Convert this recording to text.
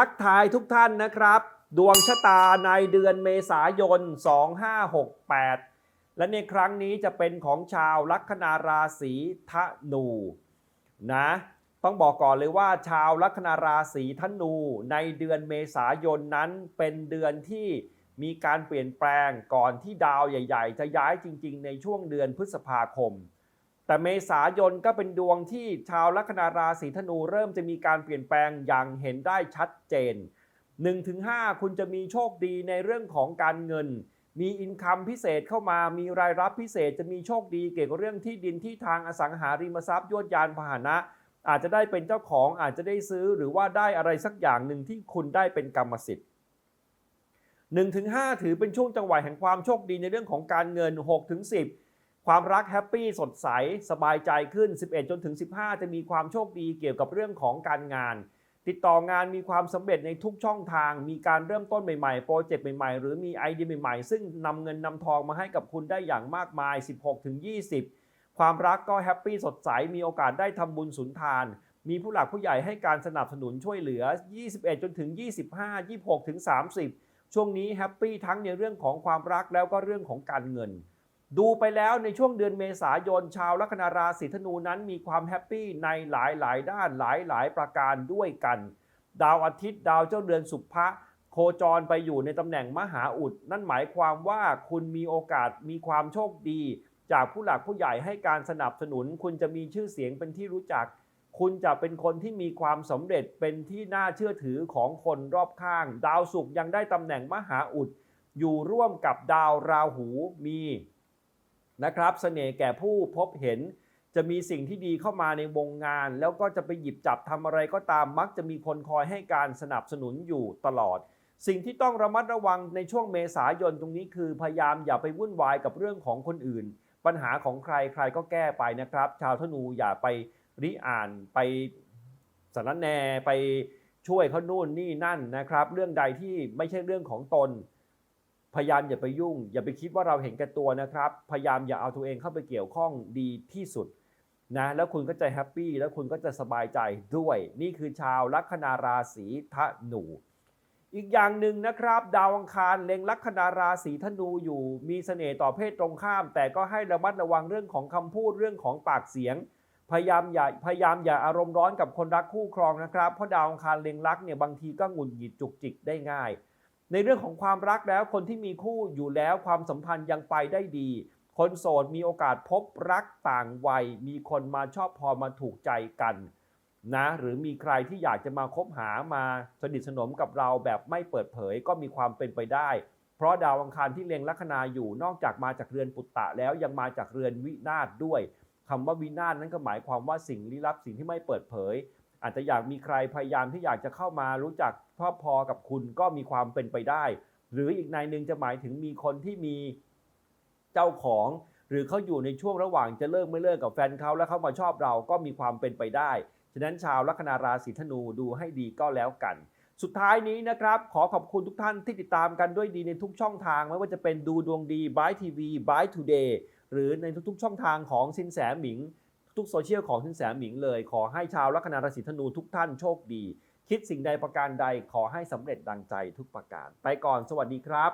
ทักทายทุกท่านนะครับ ดวงชะตาในเดือนเมษายน 2568 และในครั้งนี้จะเป็นของชาวลัคนาราศีธนูนะต้องบอกก่อนเลยว่าชาวลัคนาราศีธนูในเดือนเมษายนนั้นเป็นเดือนที่มีการเปลี่ยนแปลงก่อนที่ดาวใหญ่ ๆ จะย้ายจริง ๆ ในช่วงเดือนพฤษภาคม แต่เมษายนก็เป็นดวงที่ชาวลัคนาราศีธนูเริ่มจะมีการเปลี่ยนแปลงอย่างเห็นได้ชัดเจน 1-5 คุณจะมีโชคดีในเรื่องของการเงิน มีอินคัมพิเศษเข้ามา มีรายรับพิเศษจะมีโชคดีเกี่ยวกับเรื่องที่ดินที่ทางอสังหาริมทรัพย์ยวดยานพาหนะ อาจจะได้เป็นเจ้าของอาจจะได้ซื้อหรือว่าได้อะไรสักอย่างหนึ่งที่คุณได้เป็นกรรมสิทธิ์1-5 ถือเป็นช่วงจังหวะแห่งความโชคดีในเรื่องของการเงิน 6-10 ความรักแฮปปี้สดใส สบายใจขึ้น 11 จนถึง 15 จะมีความโชคดีเกี่ยวกับเรื่องของการงาน ติดต่องานมีความสำเร็จในทุกช่องทาง มีการเริ่มต้นใหม่ๆ โปรเจกต์ใหม่ๆ หรือมีไอเดียใหม่ๆ ซึ่งนำเงินนำทองมาให้กับคุณได้อย่างมากมาย 16 ถึง 20 ความรักก็แฮปปี้สดใส มีโอกาสได้ทำบุญสุนทาน มีผู้หลักผู้ใหญ่ให้การสนับสนุนช่วยเหลือ 21 จนถึง 25 26 ถึง 30 ช่วงนี้แฮปปี้ทั้งในเรื่องของความรักแล้วก็เรื่องของการเงิน ดูไปแล้วในช่วงเดือนเมษายน ชาวลัคนาราศีธนูนั้นมีความแฮปปี้ในหลายหลายด้านหลายหลายประการด้วยกัน ดาวอาทิตย์ดาวเจ้าเดือนสุภะโคจรไปอยู่ในตำแหน่งมหาอุด นั่นหมายความว่าคุณมีโอกาสมีความโชคดี จากผู้หลักผู้ใหญ่ให้การสนับสนุน คุณจะมีชื่อเสียงเป็นที่รู้จัก คุณจะเป็นคนที่มีความสำเร็จเป็นที่น่าเชื่อถือของคนรอบข้าง ดาวศุกร์ยังได้ตำแหน่งมหาอุด อยู่ร่วมกับดาวราหูมี นะครับเสน่ห์แก่ผู้พบเห็นจะมีสิ่งที่ดีเข้ามาในวงงาน แล้วก็จะไปหยิบจับทำอะไรก็ตามมักจะมีคนคอยให้การสนับสนุนอยู่ตลอด สิ่งที่ต้องระมัดระวังในช่วงเมษายนตรงนี้คือพยายามอย่าไปวุ่นวายกับเรื่องของคนอื่น ปัญหาของใครใครก็แก้ไปนะครับ ชาวธนูอย่าไปริอ่านไปสารแนไปช่วยเขานู่นนี่นั่นนะครับ เรื่องใดที่ไม่ใช่เรื่องของตน พยายามอย่าไปยุ่ง อย่าไปคิดว่าเราเห็นแก่ตัวนะครับ พยายามอย่าเอาตัวเองเข้าไปเกี่ยวข้องดีที่สุดนะแล้วคุณก็จะแฮปปี้แล้วคุณก็จะสบายใจด้วย นี่คือชาวลัคนาราศีธนูอีกอย่างหนึ่งนะครับ ดาวอังคารเล็งลัคนาราศีธนูอยู่ มีเสน่ห์ต่อเพศตรงข้าม แต่ก็ให้ระมัดระวังเรื่องของคำพูดเรื่องของปากเสียง พยายามอย่าพยายามอย่าอารมณ์ร้อนกับคนรักคู่ครองนะครับ เพราะดาวอังคารเล็งรักเนี่ยบางทีก็หงุดหงิดจุกจิกได้ง่าย ในเรื่องของความรักแล้วคนที่มีคู่อยู่แล้วความสัมพันธ์ยังไปได้ดี คนโสดมีโอกาสพบรักต่างวัย มีคนมาชอบพอมาถูกใจกันนะหรือมีใครที่อยากจะมาคบหามาสนิทสนมกับเราแบบไม่เปิดเผยก็มีความเป็นไปได้ เพราะดาวอังคารที่เล็งลัคนาอยู่นอกจากมาจากเรือนปุตตะแล้วยังมาจากเรือนวินาศด้วยคำว่าวินาศนั้นก็หมายความว่าสิ่งลี้ลับสิ่งที่ไม่เปิดเผย อาจจะอยากมีใครพยายามที่อยากจะเข้ามารู้จักพอพอกับคุณก็มีความเป็นไปได้ หรืออีกนายหนึ่งจะหมายถึงมีคนที่มีเจ้าของ หรือเขาอยู่ในช่วงระหว่างจะเลิกไม่เลิกกับแฟนเขาแล้วเขามาชอบเราก็มีความเป็นไปได้ฉะนั้นชาวลัคนาราศีธนูดูให้ดีก็แล้วกันสุดท้ายนี้นะครับ ขอขอบคุณทุกท่านที่ติดตามกันด้วยดีในทุกช่องทาง ไม่ว่าจะเป็นดูดวงดีบายทีวีบายทูเดย์หรือในทุกๆช่องทางของสินแสหมิง ทุกโซเชียลของสินแสหมิงเลย ขอให้ชาวลัคนาราศีธนูทุกท่านโชคดี คิดสิ่งใดประการใดขอให้สำเร็จดังใจทุกประการ ไปก่อนสวัสดีครับ